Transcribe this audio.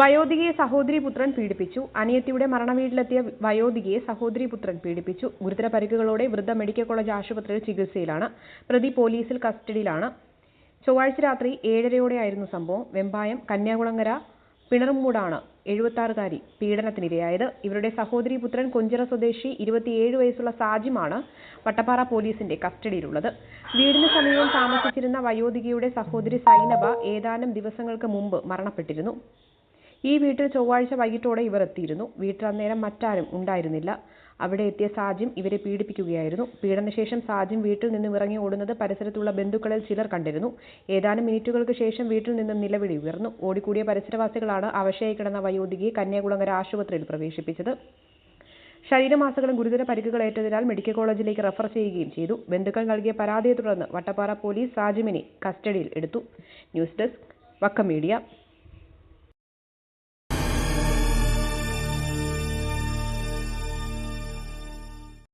വയോധികയെ സഹോദരി പുത്രൻ പീഡിപ്പിച്ചു. അനിയത്തിയുടെ മരണവീട്ടിലെത്തിയ വയോധികയെ സഹോദരി പുത്രൻ പീഡിപ്പിച്ചു. ഗുരുതര പരിക്കുകളോടെ വൃദ്ധ മെഡിക്കൽ കോളേജ് ആശുപത്രിയിൽ ചികിത്സയിലാണ്. പ്രതി പോലീസിൽ കസ്റ്റഡിയിലാണ്. ചൊവ്വാഴ്ച രാത്രി ഏഴരയോടെയായിരുന്നു സംഭവം. വെമ്പായം കന്യാകുളങ്ങര പിണറുംമൂടാണ് എഴുപത്താറുകാരി പീഡനത്തിനിരയായത്. ഇവരുടെ സഹോദരി പുത്രൻ കൊഞ്ചിറ സ്വദേശി ഇരുപത്തിയേഴ് വയസ്സുള്ള സാജിമാണ് വട്ടപ്പാറ പോലീസിന്റെ കസ്റ്റഡിയിലുള്ളത്. വീടിന് സമീപം താമസിച്ചിരുന്ന വയോധികയുടെ സഹോദരി സൈനബ ഏതാനും ദിവസങ്ങൾക്ക് മുമ്പ് മരണപ്പെട്ടിരുന്നു. ഈ വീട്ടിൽ ചൊവ്വാഴ്ച വൈകിട്ടോടെ ഇവർ എത്തിയിരുന്നു. വീട്ടിൽ അന്നേരം മറ്റാരും ഉണ്ടായിരുന്നില്ല. അവിടെ എത്തിയ സാജിം ഇവരെ പീഡിപ്പിക്കുകയായിരുന്നു. പീഡനശേഷം സാജിം വീട്ടിൽ നിന്നും ഇറങ്ങി ഓടുന്നത് പരിസരത്തുള്ള ബന്ധുക്കളിൽ ചിലർ കണ്ടിരുന്നു. ഏതാനും മിനിറ്റുകൾക്ക് ശേഷം വീട്ടിൽ നിന്നും നിലവിളി ഉയർന്നു. ഓടിക്കൂടിയ പരിസരവാസികളാണ് അവശയായി കിടന്ന വയോധികയെ കന്യാകുളങ്ങര ആശുപത്രിയിൽ പ്രവേശിപ്പിച്ചത്. ശരീരമാസകലം ഗുരുതര പരിക്കുകൾ ഏറ്റതിനാൽ മെഡിക്കൽ കോളേജിലേക്ക് റഫർ ചെയ്യുകയും ചെയ്തു. ബന്ധുക്കൾ നൽകിയ പരാതിയെ തുടർന്ന് വട്ടപ്പാറ പോലീസ് സാജിമിനെ കസ്റ്റഡിയിൽ എടുത്തു. News desk Vakkom media.